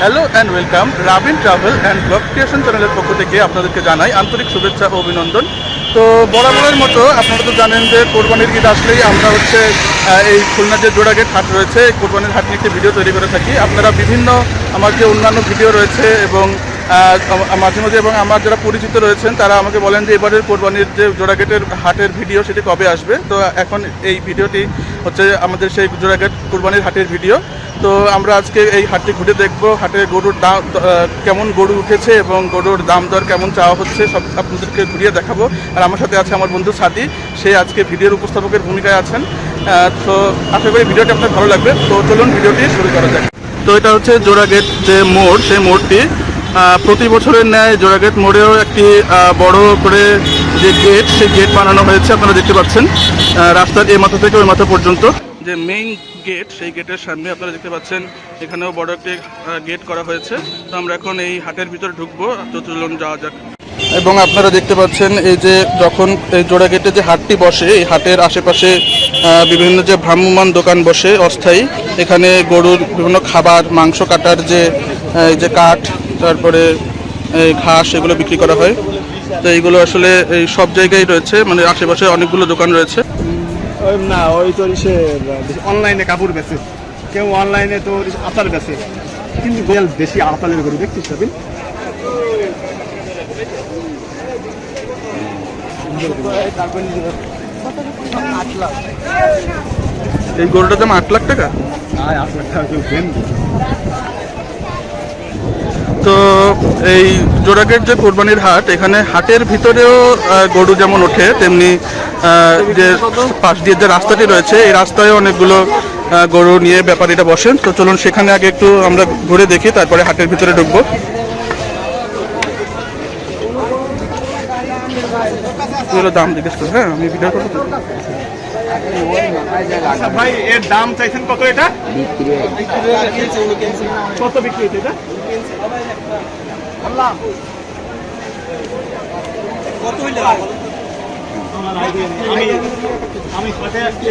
Hello and welcome Rabin travel and blog creation চ্যানেলের পক্ষ থেকে আপনাদেরকে জানাই আন্তরিক শুভেচ্ছা ও অভিনন্দন। তো বরাবরের মতো আপনারা তো জানেন যে কোরবানির ঈদ আসলেই আমরা হচ্ছে এই খুলনা যে জোড়াগেট হাট রয়েছে কোরবানির হাট নিয়ে ভিডিও তৈরি করে থাকি। আপনারা বিভিন্ন আমার যে অন্যান্য ভিডিও রয়েছে এবং মাঝে মাঝে এবং আমার যারা পরিচিত রয়েছেন, তারা আমাকে বলেন যে এবারের কোরবানির যে জোড়াগেটের হাটের ভিডিও সেটি কবে আসবে। তো এখন এই ভিডিওটি হচ্ছে আমাদের সেই জোড়াগেট কোরবানির হাটের ভিডিও তো আমরা আজকে এই হাটটি ঘুরে দেখব, হাটে গরুর দাম কেমন গরু উঠেছে এবং গরুর দাম দর কেমন চাওয়া হচ্ছে, সব আপনাদেরকে ঘুরিয়ে দেখাবো। আর আমার সাথে আছে আমার বন্ধু সাদি, সে আজকে ভিডিওর উপস্থাপকের ভূমিকায় আছেন। তো আশা করি ভিডিওটি আপনার ভালো লাগবে। তো চলুন ভিডিওটি শুরু করা যাক। তো এটা হচ্ছে জোড়াগেট যে মোড়, সেই মোড়টি। প্রতি বছরের ন্যায় জোড়াগেট মোড়েও একটি বড় করে যে গেট, সেই গেট বানানো হয়েছে, আপনারা দেখতে পাচ্ছেন। রাস্তার এ মাথা থেকে ওই মাথা পর্যন্ত। যে মেইন গেট সেই গেটের সামনে আপনারা দেখতে পাচ্ছেন, এখানেও বড় একটি গেট করা হয়েছে। তো আমরা এখন এই হাটের ভিতরে ঢুকবো, তো যাওয়া যাক। এবং আপনারা দেখতে পাচ্ছেন, এই যে যখন এই জোড়া গেটে যে হাটটি বসে, এই হাটের আশেপাশে বিভিন্ন যে ভ্রাম্যমান দোকান বসে, অস্থায়ী, এখানে গরুর বিভিন্ন খাবার, মাংস কাটার যে এই যে কাঠ তারপরে এই ঘাস এগুলো বিক্রি করা হয়। তো এইগুলো আসলে এই সব জায়গায় রয়েছে মানে আশেপাশে অনেকগুলো দোকান রয়েছে। না ওই তো সে অনলাইনে কাপড় বেচে কেউ অনলাইনে তো আচার বেচে। কিন্তু গোয়াল বেশি আতালের গরু দেখছিস তবে এই গরুটার দাম আট লাখ টাকা? আট লাখ টাকা তো এই জোড়াগেট যে কোরবানির হাট এখানে হাটের ভিতরেও গরু যেমন ওঠে তেমনি যে পাশ দিয়ে যে রাস্তাটি রয়েছে এই রাস্তায় অনেকগুলো গরু নিয়ে ব্যাপারীরা বসেন। তো চলুন সেখানে আগে একটু আমরা ঘুরে দেখি তারপরে হাটের ভিতরে ঢুকবো। দাম জিজ্ঞেস করো হ্যাঁ আমি ভিডিও করব আচ্ছা ভাই এর দাম চাইছেন কত এটা? কত বিক্রি হচ্ছে এটা? আমি আসছি?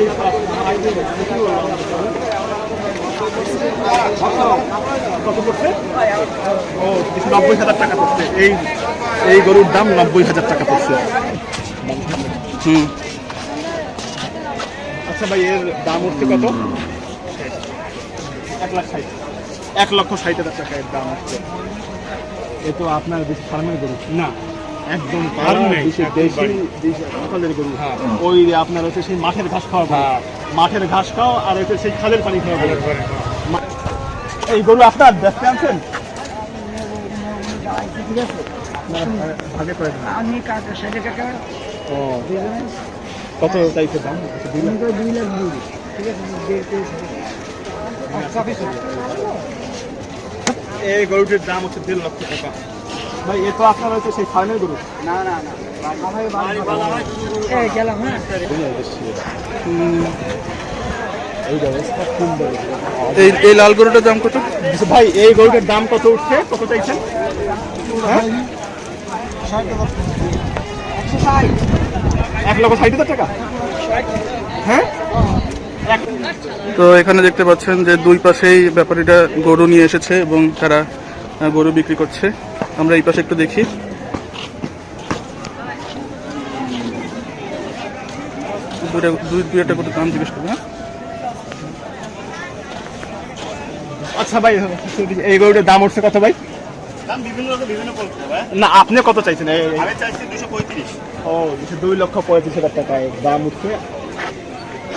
কত পড়ছে? ও কিছু নব্বই হাজার টাকা পড়ছে। এই এই গরুর দাম নব্বই হাজার টাকা পড়ছে। হুম। আচ্ছা ভাই এর দাম উঠছে কত? এক লাখ ষাট। এক লক্ষ ষাট হাজার টাকা এর দাম উঠছে এ তো আপনার বেশি ফার্মের গরু না একদম গরু ওই আপনার হচ্ছে সেই মাঠের ঘাস খাওয়া মাঠের ঘাস খাও আর হচ্ছে সেই খালের পানি খাওয়া এই গরু আপনার দেখতে আনছেন কত চাইছে দাম আচ্ছা, দুই লাখ। দুই ঠিক আছে এই গরুটির দাম হচ্ছে দেড় লক্ষ টাকা। ভাই এ তো আপনার হচ্ছে সেই ফার্মের গরু। না না না এই গেলাম হ্যাঁ। এই এই এই লাল গরুটার দাম কত? ভাই এই গরুটার দাম কত উঠছে? কত চাইছেন? হ্যাঁ? এক লক্ষ ষাট হাজার টাকা? হ্যাঁ? তো এখানে দেখতে পাচ্ছেন যে দুই পাশেই ব্যাপারীরা গরু নিয়ে এসেছে এবং তারা গরু বিক্রি করছে। আমরা এই পাশে একটু দেখি। দুই দুই একটা করে দাম জিজ্ঞেস করব হ্যাঁ? আচ্ছা ভাই এই গরুটার দাম উঠছে কত ভাই? না আপনি কত চাইছেন? এই- এই- ও দুশো দুই লক্ষ পঁয়ত্রিশ হাজার টাকা দাম উঠছে।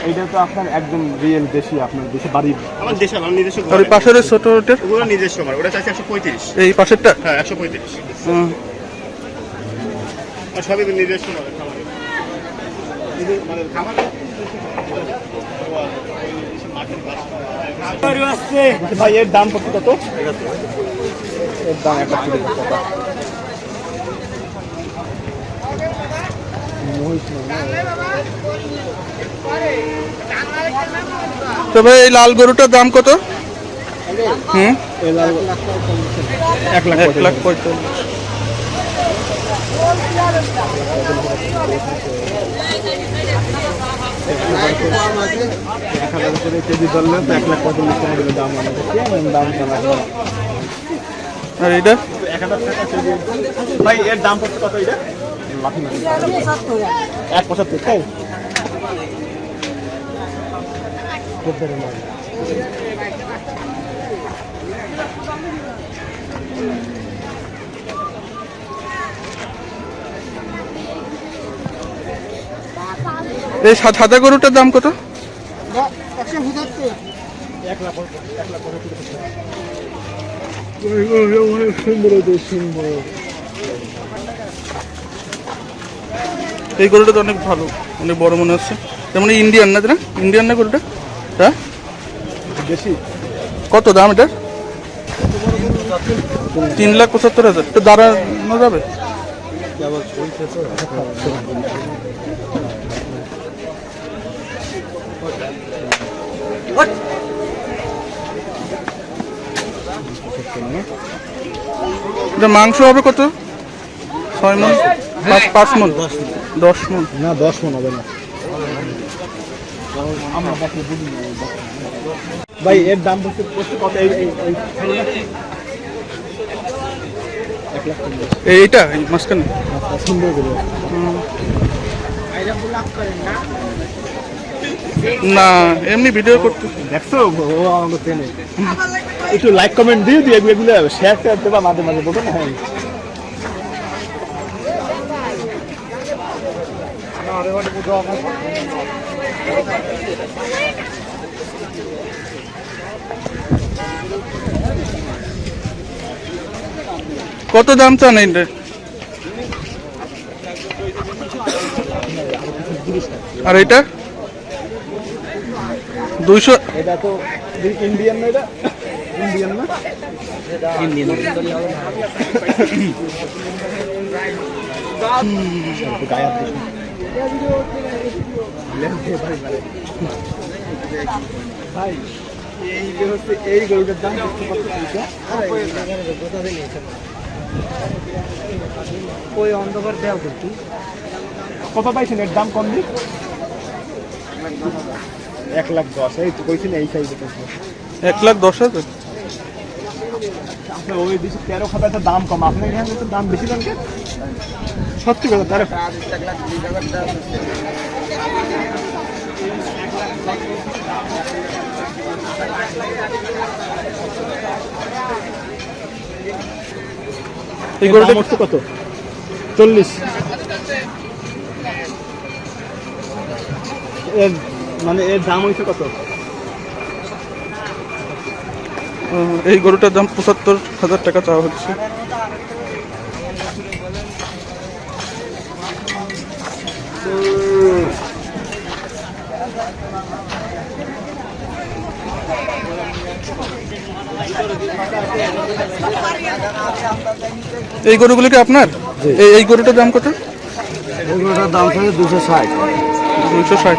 এইটা তো আপনার একদম রিয়েল দেশি আপনার দেশে বাড়ি। আমার দেশে আমার নিজস্ব আর ওই পাশের ওই ছোটটার ওগুলো নিজস্ব আমার ওটা চাইছে একশো পঁয়ত্রিশ। এই পাশেরটা? হ্যাঁ একশো পঁয়ত্রিশ। আর সবই নিজস্ব মানে মানে খামারে ভাই এর দাম কত? কত এর দাম এক লাখ কুড়ি হাজার টাকা তো ভাই এই লাল গরুটার দাম কত? হুম? এক লাখ এক লাখ পঁয়তাল্লিশ। পঁয়তাল্লিশ এক হাজার করে কেজি ধরলে তো এক লাখ পঁয়তাল্লিশ। টাকা করে দাম আমাদের দাম জানা আর এটা এক হাজার টাকা কেজি ভাই এর দাম পড়ছে কত এটা লাঠি মারি এক পঁচাত্তর তাই? এই সাদা গরুটার দাম কত? একশো এক লাখ এক লাখ অনেক সুন্দর সুন্দর। এই গরুটা তো অনেক ভালো অনেক বড় মনে হচ্ছে। তার মানে ইন্ডিয়ান না না? ইন্ডিয়ান না গরুটা? হ্যাঁ? বেশি কত দাম এটার? তিন লাখ পঁচাত্তর হাজার। তো দাঁড়ানো যাবে? এটা মাংস হবে কত? ছয় মন পাঁচ মন। দশ মন। না দশ মন হবে না। ভাই এর দাম কত? এইটা মাঝখানে। করে না এমনি ভিডিও করতে দেখছ? ও আমাকে একটু লাইক কমেন্ট দিয়ে দিয়ে এগুলো শেয়ার টেয়ার দেবা মাঝে মাঝে বলতো না হ্যাঁ কত দাম চান এইটা আর এটা? দুইশো এটা তো ইন্ডিয়ান না এটা? ইন্ডিয়ান না? ইন্ডিয়ান গায়ে হাত দিস না। ভাই এই যে হচ্ছে এই গরুটার দাম কত ওই অন্ধকার দেওয়া করছি কত পাইছেন এর দাম কম দিক এক লাখ দশ এই তো কইছেন এই সাইজে এক লাখ দশ হাজার? আপনার ওই দেশে তেরো খাতা দাম কম আপনার এখানে দাম বেশি দাম কেন সত্যি কথা তাহলে এই গরুটা কত? চল্লিশ। এর মানে এর দাম হয়েছে কত? এই গরুটার দাম পঁচাত্তর হাজার টাকা চাওয়া হচ্ছে। এই গরুগুলো কি আপনার? এই এই গরুটার দাম কত? গরুটার দাম থাকে দুশো ষাট। দুশো ষাট।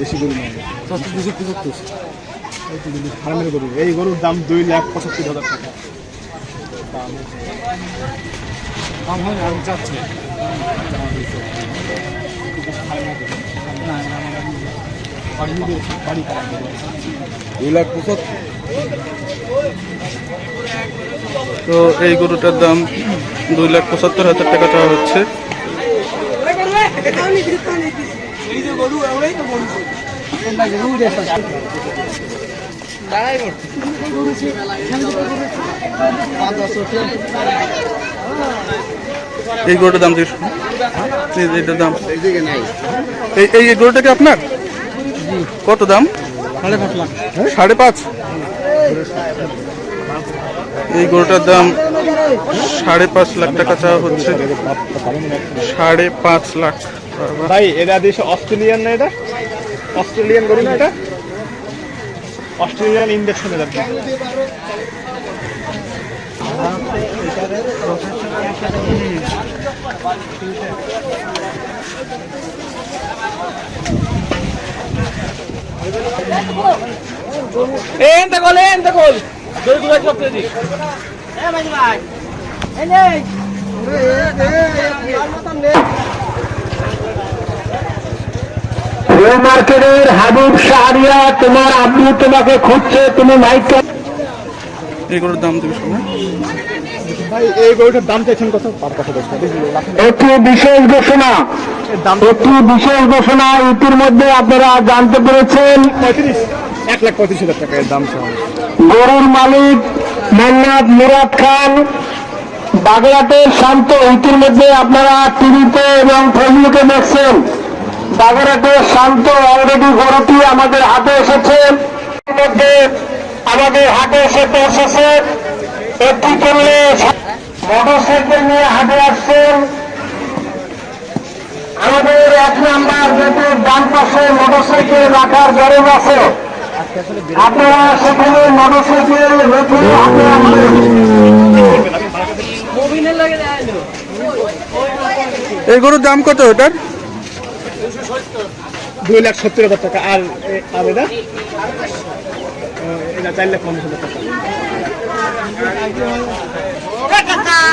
বেশি গরু ফার্মের গরু। এই গরুর দাম দুই লাখ পঁচাত্তর হাজার টাকা। দাম হয় দুই লাখ পঁচাত্তর। তো এই গরুটার দাম দুই লাখ পঁচাত্তর হাজার টাকা চাওয়া হচ্ছে। এই গরুটার দাম জিজ্ঞেস এইটার দাম। এই এই গরুটা কি আপনার? কত দাম? সাড়ে পাঁচ সাড়ে পাঁচ। এই গরুটার দাম সাড়ে পাঁচ লাখ টাকা চাওয়া হচ্ছে। সাড়ে পাঁচ লাখ। ভাই এটা দেশে অস্ট্রেলিয়ান না এটা অস্ট্রেলিয়ান গরু না এটা অস্ট্রেলিয়ান ইন্ডেকশনের আর কি নিউ মার্কেটের হাবিব শাহরিয়া তোমার আব্বু তোমাকে খুঁজছে তুমি মাইক এগুলোর দাম শোনা একটি বিশেষ ঘোষণা। একটি বিশেষ ঘোষণা ইতিমধ্যে আপনারা জানতে পেরেছেন। এক লাখ পঁয়ত্রিশ হাজার টাকা দাম গরুর মালিক মোহাম্মদ মুরাদ খান বাগেরহাটের শান্ত। ইতিমধ্যে আপনারা টিভিতে এবং ফেসবুকে দেখছেন। বাগেরহাটের শান্ত অলরেডি গরুটি আমাদের হাতে এসেছে। আমাদের হাটে এসে পৌঁছেছে। একটি করলে মোটরসাইকেল নিয়ে হাটে আসছেন। আমাদের এক নাম্বার গেটের ডান পাশে মোটরসাইকেল রাখার গ্যারেজ আছে। আপনারা সেখানে মোটরসাইকেল রেখে এই গরুর দাম কত ওটার? দুই লাখ সত্তর হাজার টাকা। আর আর এটা চার লাখ পঞ্চাশ হাজার টাকা।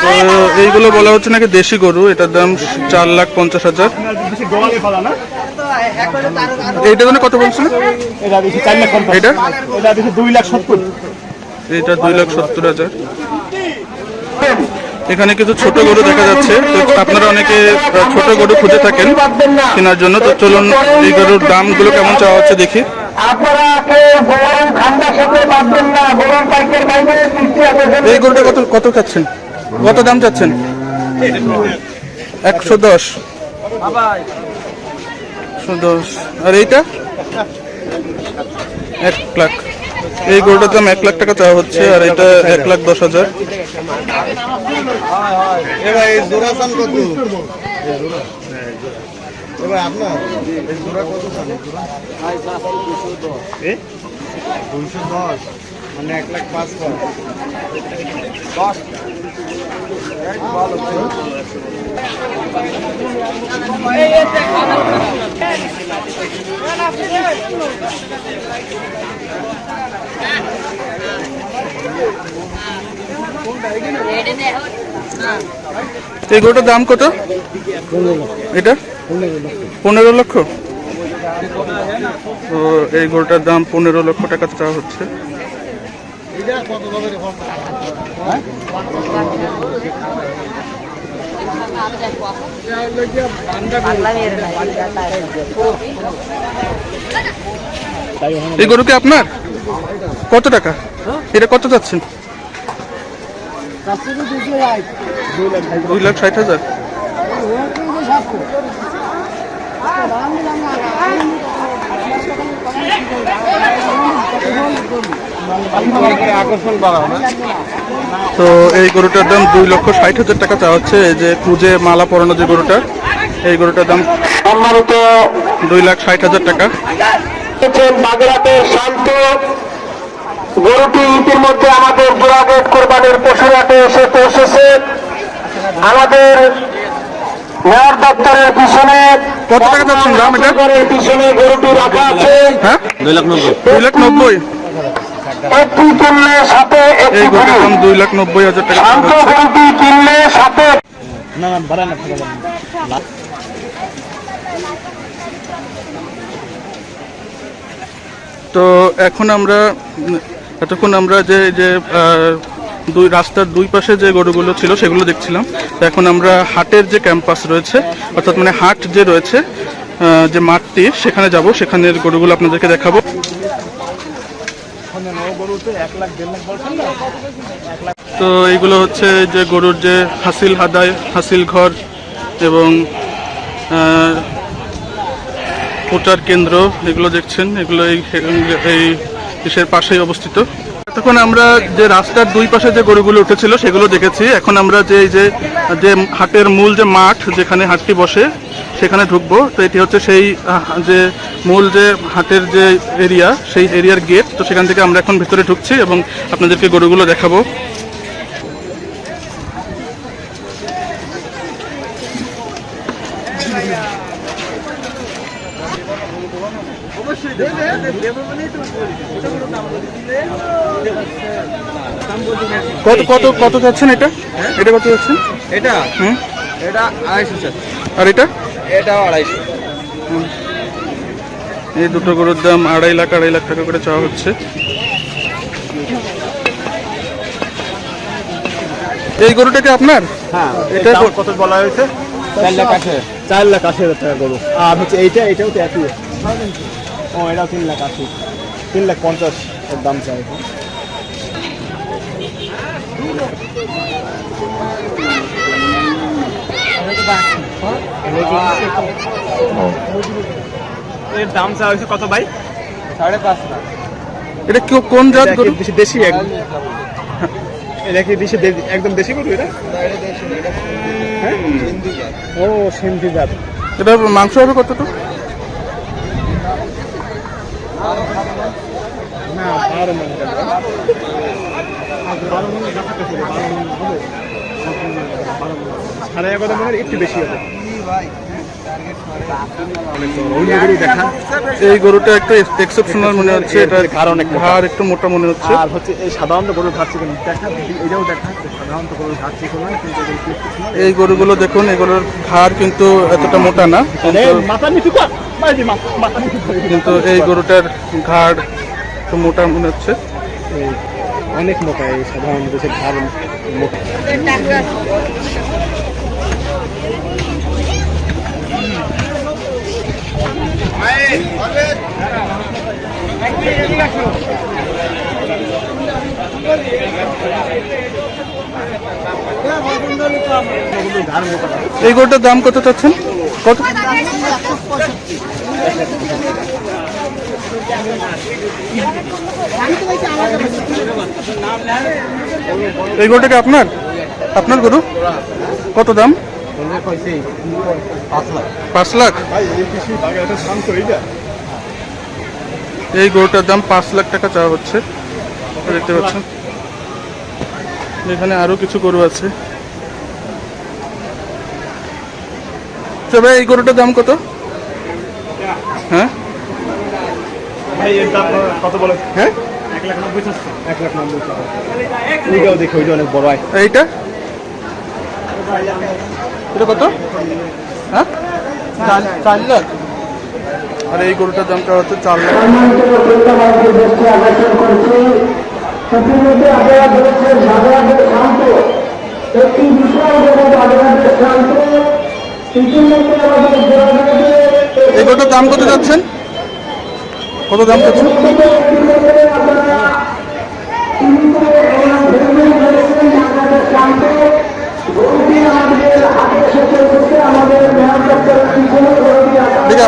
তো এইগুলো বলা হচ্ছে নাকি দেশি গরু এটার দাম চার লাখ পঞ্চাশ হাজার। এইটা জন্য কত বলছিল? এটা দুই লাখ সত্তর। এটা দুই লাখ সত্তর হাজার। এখানে কিছু ছোট গরু দেখা যাচ্ছে। তো আপনারা অনেকে ছোট গরু খুঁজে থাকেন কেনার জন্য। তো চলুন, এই গরুর দামগুলো কেমন চাওয়া হচ্ছে দেখি। এই গরুটা কত কত চাচ্ছেন কত দাম চাচ্ছেন? একশো দশ। একশো দশ। আর এইটা? এক লাখ। এই গরুটার দাম এক লাখ টাকা চাওয়া হচ্ছে, আর এটা এক লাখ দশ হাজার। এই জোড়া। চান কত এবার আপনার এই জোড়া কত চান এই জোড়া এ? দুইশো দশ মানে এক লাখ পাঁচ কর এই গরুটার দাম কত? এটা? পনেরো লক্ষ? তো এই গরুটার দাম পনেরো লক্ষ টাকা চাওয়া হচ্ছে। এই গরু কি আপনার? কত টাকা? এটা কত চাচ্ছেন ষাট হাজার। তো এই গরুটার দাম দুই লক্ষ ষাট হাজার টাকা চাওয়া হচ্ছে। যে কুজে মালা পরানো যে গরুটা, এই গরুটার দাম সম্মানিত দুই লাখ ষাট হাজার টাকা। বাগেরহাটের শান্ত গরুটি ইতিমধ্যে আমাদের জোড়াগেট কোরবানির পশুরাটে এসে পৌঁছেছে। আমাদের মেয়র দপ্তরের পিছনে কত টাকা যাচ্ছেন দাম এটা? পিছনে গরুটি রাখা আছে। হ্যাঁ? দুই লাখ নব্বই। দুই লাখ নব্বই। একটি কিনলে সাথে এই দাম দুই লাখ নব্বই হাজার টাকা। শান্ত গরুটি কিনলে সাথে না না না। তো এখন আমরা এতক্ষণ আমরা যে যে দুই, রাস্তার দুই পাশে যে গরুগুলো ছিল সেগুলো দেখছিলাম। তো এখন আমরা হাটের যে ক্যাম্পাস রয়েছে, অর্থাৎ মানে হাট যে রয়েছে যে মাঠটি, সেখানে যাব। সেখানের গরুগুলো আপনাদেরকে দেখাবো। তো এইগুলো হচ্ছে যে গরুর যে হাসিল হাদায়, হাসিল ঘর এবং ভোটার কেন্দ্র, এগুলো দেখছেন। এগুলো এই দেশের পাশেই অবস্থিত। তখন আমরা যে রাস্তার দুই পাশে যে গরুগুলো উঠেছিল, সেগুলো দেখেছি। এখন আমরা যে যে যে হাটের মূল যে মাঠ যেখানে হাটটি বসে, সেখানে ঢুকবো। তো এটি হচ্ছে সেই যে মূল যে হাটের যে এরিয়া, সেই এরিয়ার গেট। তো সেখান থেকে আমরা এখন ভেতরে ঢুকছি এবং আপনাদেরকে গরুগুলো দেখাবো। কত কত কত যাচ্ছেন এটা? এটা কত যাচ্ছেন? এটা? হুম? এটা আড়াইশো স্যার আর এটা? এটাও আড়াইশো। এই দুটো গরুর দাম আড়াই লাখ আড়াই লাখ টাকা করে চাওয়া হচ্ছে। এই গরুটাকে আপনার? হ্যাঁ এটা কত- বলা হয়েছে? চার লাখ আশি চার লাখ আশি হাজার টাকা করব আর হচ্ছে এইটা এটাও তো একই। ও এটাও তিন লাখ আশি। তিন লাখ পঞ্চাশ এর দাম চাই। এর দাম চা হয়েছে কত ভাই? সাড়ে পাঁচ এটা কেউ কোন জাত গরু? দেশি দেশি একদম এটা কি দেশি একদম দেশি গরু এটা? হ্যাঁ? ও সিন্ধি জাত। এটা মাংস হবে কতটুকু? না বারো মন বারো মন দেখাতেছিল বারো মন হবে সাড়ে এগারো মনের একটু বেশি হবে। অনেক বড়। অন্য গরু দেখা। এই গরুটা একটু এক্সেপশনাল মনে হচ্ছে। এটা ঘাড় অনেক ঘাড় একটু মোটা মনে হচ্ছে। আর হচ্ছে এই সাধারণত গরুর ঘাট চিকেন। দেখা এটাও দেখা সাধারণত গরুর ঘাট চিকেন কিন্তু এগুলো একটু exceptional। এই গরুগুলো দেখুন এগুলোর ঘাড় কিন্তু এতটা মোটা না কিন্তু- এই গরুটার ঘাড় একটু মোটা মনে হচ্ছে। অনেক মোটা এই সাধারণ দেশের ঘাড় মোটা এই গরুটার দাম কত চাচ্ছেন? কত? এই গরুটাকে আপনার? আপনার গরু? কত দাম? পাঁচ লাখ। এই গরুটার দাম পাঁচ লাখ টাকা চাওয়া হচ্ছে। দেখতে পাচ্ছেন। এখানে আরও কিছু গরু আছে। তবে এই গরুটার দাম কত? হ্যাঁ? কত বলে? হ্যাঁ? এক লাখ নব্বই এক লাখ নব্বই টাকা। ওইটাও দেখো ওইটা অনেক বড় এইটা? এটা কত? হ্যাঁ? চার- লাখ? আর এই গরুটার দামটা হচ্ছে? চার লাখ। এই গরুটার দাম কত যাচ্ছেন? কত দাম ইতিমধ্যে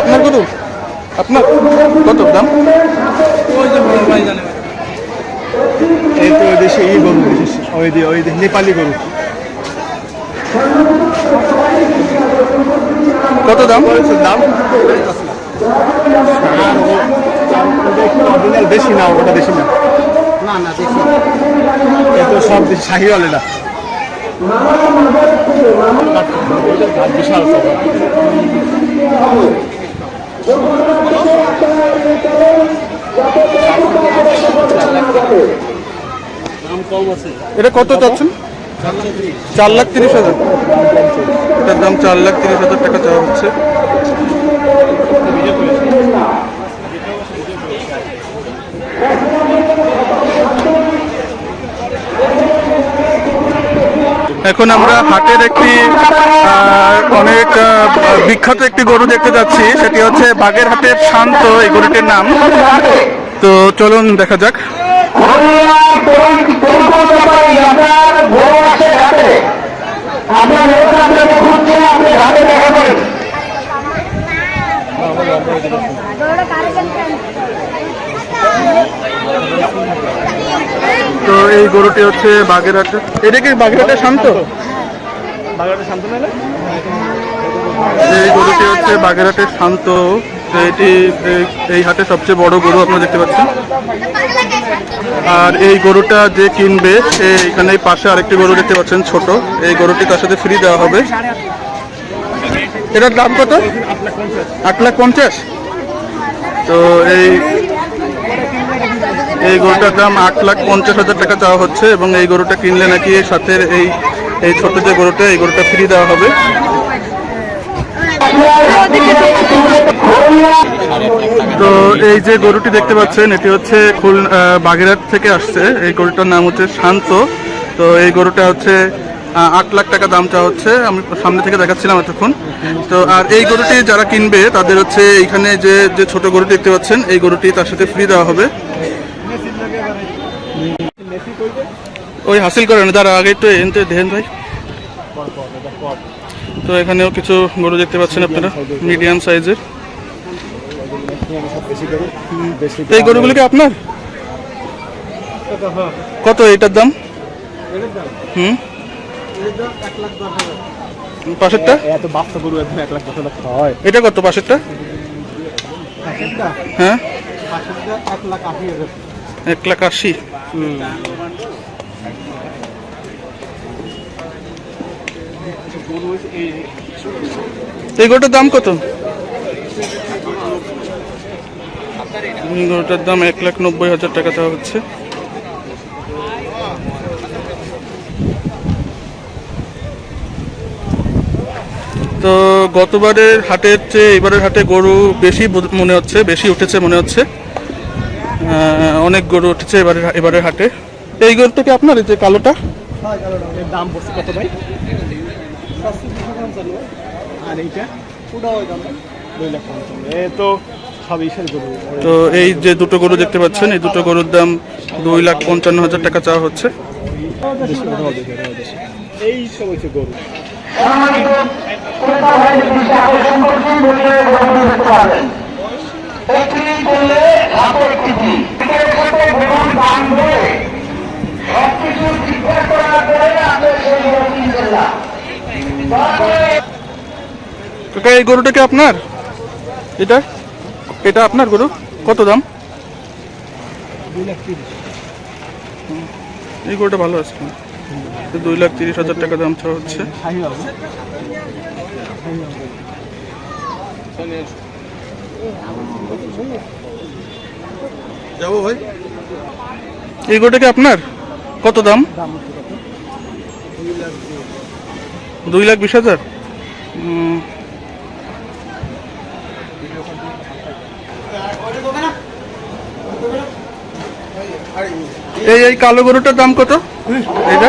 আপনারা দেখি আপনার কত দাম? এই তো দেশে ই গরু দেশে ওই দিয়ে ওই নেপালি গরু। কত দাম? দাম? অরিজিনাল দেশি না ওটা দেশি না। না না দেখি এ তো সব দেশি শাহিওয়াল এটা। বিশাল। এটা কত চাচ্ছেন? চার লাখ তিরিশ হাজার। এটার দাম চার লাখ তিরিশ হাজার টাকা চাওয়া হচ্ছে। এখন আমরা হাটের একটি অনেক বিখ্যাত একটি গরু দেখতে যাচ্ছি। সেটি হচ্ছে বাগেরহাটের শান্ত, এই গরুটির নাম। তো চলুন দেখা যাক। আপনার তো এই গরুটি হচ্ছে বাগেরহাট। এটা কি বাগেরহাটের শান্ত? শান্ত মেলে এই গরুটি হচ্ছে বাগেরহাটের শান্ত। তো এটি এই- হাটে সবচেয়ে বড় গরু আপনারা দেখতে পাচ্ছেন। আর এই গরুটা যে কিনবে সে এখানে পাশে আরেকটি গরু দেখতে পাচ্ছেন ছোট। এই গরুটি তার সাথে ফ্রি দেওয়া হবে। এটার দাম কত? আট লাখ পঞ্চাশ। তো এই এই গরুটার দাম আট লাখ পঞ্চাশ হাজার টাকা চাওয়া হচ্ছে এবং এই গরুটা কিনলে নাকি সাথে এই এই ছোট যে গরুটা, এই গরুটা ফ্রি দেওয়া হবে। তো এই যে গরুটি দেখতে পাচ্ছেন, এটি হচ্ছে খুল বাগেরহাট থেকে আসছে। এই গরুটার নাম হচ্ছে শান্ত। তো এই গরুটা হচ্ছে আট লাখ টাকা দাম চাওয়া হচ্ছে। আমি সামনে থেকে দেখাচ্ছিলাম এতক্ষণ। তো আর এই গরুটি যারা কিনবে, তাদের হচ্ছে এইখানে যে যে ছোট গরুটি দেখতে পাচ্ছেন, এই গরুটি তার সাথে ফ্রি দেওয়া হবে। ওই হাসিল করেন তার আগে একটু এনতে দেখেন ভাই। তো এখানেও কিছু গরু দেখতে পাচ্ছেন আপনারা মিডিয়াম সাইজের এই গরুগুলো কি আপনার? কত এটার দাম? হুম? পাশেরটা? এটা কত পাশেরটা? হ্যাঁ? এক লাখ আশি হাজার এক লাখ আশি এই গরুটার দাম কত? এই গরুটার দাম এক লাখ নব্বই হাজার টাকা দেওয়া হচ্ছে। তো গতবারের হাটের চেয়ে এবারের হাটে গরু বেশি মনে হচ্ছে, বেশি উঠেছে মনে হচ্ছে। অনেক গরু উঠেছে এবারের এবারের হাটে। এই গরুটা কি আপনার, এই যে কালোটা? দাম পড়ছে কত ভাই? আর এইটা? দুই লাখ পঞ্চান্ন। এ তো এই যে দুটো গরু দেখতে পাচ্ছেন এই দুটো গরুর দাম দুই লাখ পঞ্চান্ন হাজার টাকা চাওয়া হচ্ছে। এই গরু। কাকা এই গরুটা কি আপনার? এটা? এটা আপনার গরু? কত দাম? এই গরুটা ভালো আছে দুই লাখ তিরিশ হাজার টাকা দাম চাওয়া হচ্ছে। যাব ভাই। এই গরুটা কি আপনার? কত দাম? দুই লাখ বিশ হাজার? এই এই কালো গরুটার দাম কত? এটা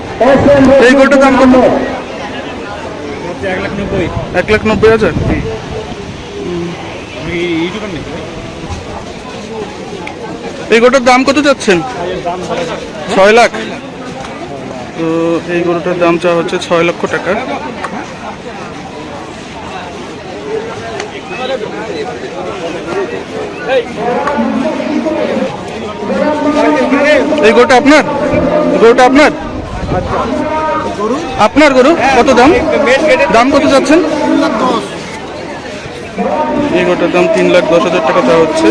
এই গরুটার দাম কত? এক লাখ নব্বই। এক লাখ নব্বই হাজার? এই গরুটার দাম কত যাচ্ছেন? ছয় লাখ। তো এই গরুটার দাম চাওয়া হচ্ছে ছয় লক্ষ টাকা। এই গরুটা আপনার? গরুটা আপনার? আপনার গরু কত দাম? দাম কত যাচ্ছেন এই গরুটার দাম তিন লাখ দশ হাজার টাকা চাওয়া হচ্ছে।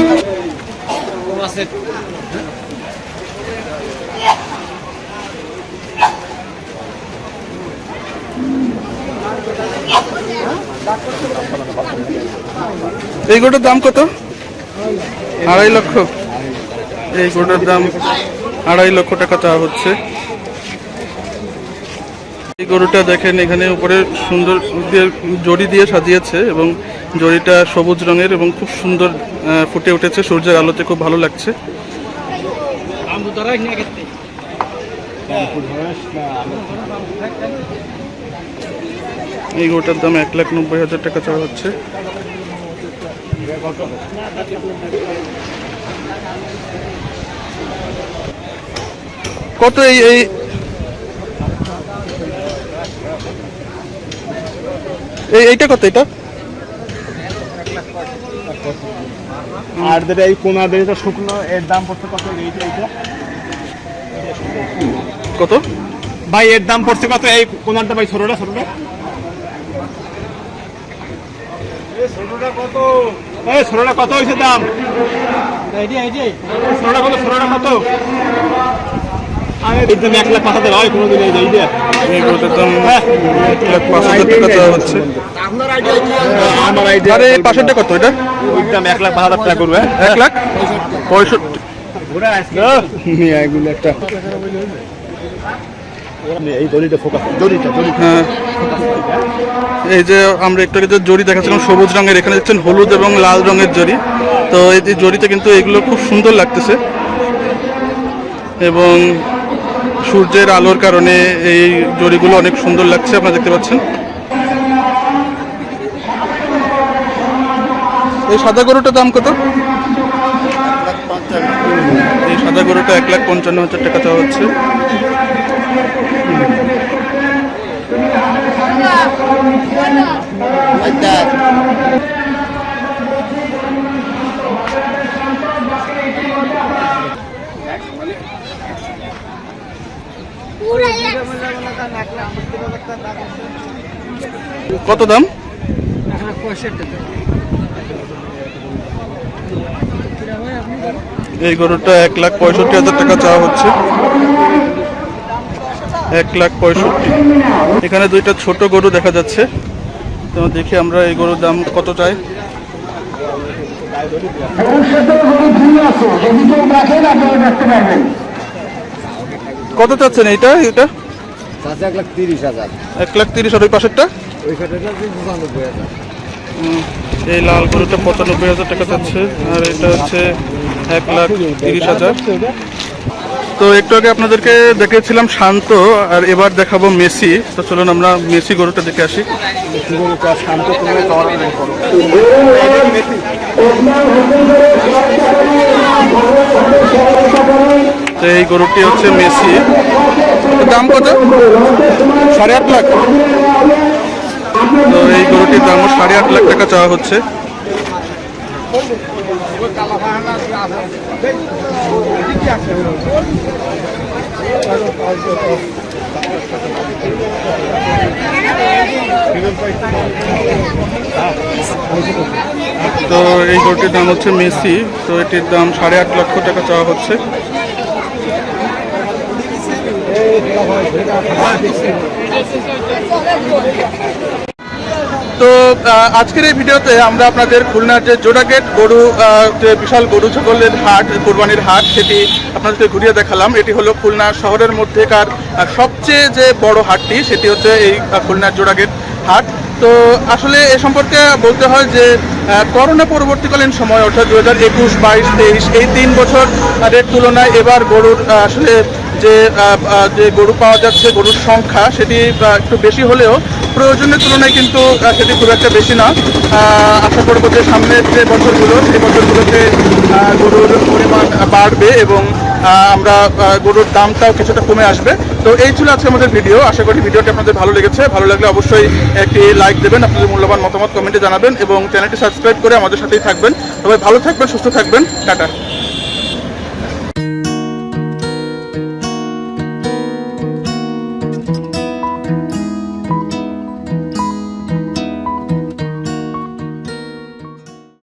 এই গরুটার দাম কত? আড়াই লক্ষ। এই গরুটার দাম আড়াই লক্ষ টাকা চাওয়া হচ্ছে। এই গরুটা দেখেন, এখানে উপরে সুন্দর দিয়ে জড়ি দিয়ে সাজিয়েছে এবং জড়িটা সবুজ রঙের এবং খুব সুন্দর ফুটে উঠেছে। সূর্যের আলোতে খুব ভালো লাগছে। এই গরুটার দাম এক লাখ নব্বই হাজার টাকা চাওয়া হচ্ছে। কত এই এই এই এইটা কত এটা? আর যেটা এই কোনা যেটা শুকনো এর দাম পড়ছে কত? এইটা এইটা। কত? ভাই এর দাম পড়ছে কত? এই কোনারটা ভাই ছোটটা ছোটটা। এই ছোটটা কত হয়েছে দাম? ছোটটা কত? ছোটটা কত? আমি এই এক লাখ পাঁচ হাজার হয় কোনোদিন এই যে এই যে। এই এক লাখ পাঁচ হাজার টাকা চাওয়া হচ্ছে। আমার আইডিয়া আরে এই কত এটা? ওই দাম এক লাখ পাঁচ হাজার টাকা করবে এক লাখ? পঁয়ষট্টি। এগুলো একটা। এই হ্যাঁ। যে আমরা একটু আগে যে জড়ি দেখাচ্ছিলাম সবুজ রঙের এখানে দেখছেন হলুদ এবং লাল রঙের জড়ি। তো এই যে জড়িতে কিন্তু এগুলো খুব সুন্দর লাগতেছে। এবং সূর্যের আলোর কারণে এই জড়িগুলো অনেক সুন্দর লাগছে, আপনারা দেখতে পাচ্ছেন। এই সাদা গরুটার দাম কত? এই সাদা গরুটা এক লাখ পঞ্চান্ন হাজার টাকা চাওয়া হচ্ছে। কত দাম? এই গরুটা এক লাখ পঁয়ষট্টি হাজার টাকা চাওয়া হচ্ছে। এক লাখ পঁয়ষট্টি। এখানে দুইটা ছোট গরু দেখা যাচ্ছে। তো দেখি আমরা এই গরুর দাম কত চাই। কত চাচ্ছেন এইটা এটা? এক লাখ তিরিশ হাজার। এক লাখ তিরিশ আর ওই পাশেরটা? ওই কাটাটা পঁচানব্বই হাজার। উম, এই লাল গরুটা পঁচানব্বই হাজার টাকা চাচ্ছে আর এটা হচ্ছে এক লাখ তিরিশ হাজার। তো একটু আগে আপনাদেরকে দেখেছিলাম শান্ত আর এবার দেখাবো মেসি। তো চলুন আমরা মেসি গরুটা দেখে আসি। শান্ত তুমি করা নাই করো তো এই গরুটি হচ্ছে মেসি। দাম কত? সাড়ে আট লাখ। তো এই গরুটির দামও সাড়ে আট লাখ টাকা চাওয়া হচ্ছে। তো এই গরুটির দাম হচ্ছে মেসি, তো এটির দাম সাড়ে আট লক্ষ টাকা চাওয়া হচ্ছে। তো আজকের এই ভিডিওতে আমরা আপনাদের খুলনার যে জোড়াগেট গরু যে বিশাল গরু ছাগলের হাট, কোরবানির হাট, সেটি আপনাদেরকে ঘুরিয়ে দেখালাম। এটি হলো খুলনা শহরের মধ্যেকার সবচেয়ে যে বড় হাটটি, সেটি হচ্ছে এই খুলনার জোড়াগেট হাট। তো, আসলে এ সম্পর্কে বলতে হয় যে করোনা পরবর্তীকালীন সময়, অর্থাৎ দু হাজার একুশ, বাইশ, তেইশ, এই তিন বছর এর তুলনায় এবার গরুর আসলে যে যে গরু পাওয়া যাচ্ছে, গরুর সংখ্যা, সেটি একটু বেশি হলেও প্রয়োজনের তুলনায় কিন্তু সেটি খুব একটা বেশি না। আশা করব যে সামনের যে বছরগুলো, সেই বছরগুলোতে গরুর পরিমাণ বাড়বে এবং আমরা গরুর দামটাও কিছুটা কমে আসবে। তো এই ছিল আজকে আমাদের ভিডিও। আশা করি ভিডিওটি আপনাদের ভালো লেগেছে। ভালো লাগলে অবশ্যই একটি লাইক দেবেন, আপনাদের মূল্যবান মতামত কমেন্টে জানাবেন এবং চ্যানেলটি সাবস্ক্রাইব করে আমাদের সাথেই থাকবেন। সবাই ভালো থাকবেন, সুস্থ থাকবেন। টাটা।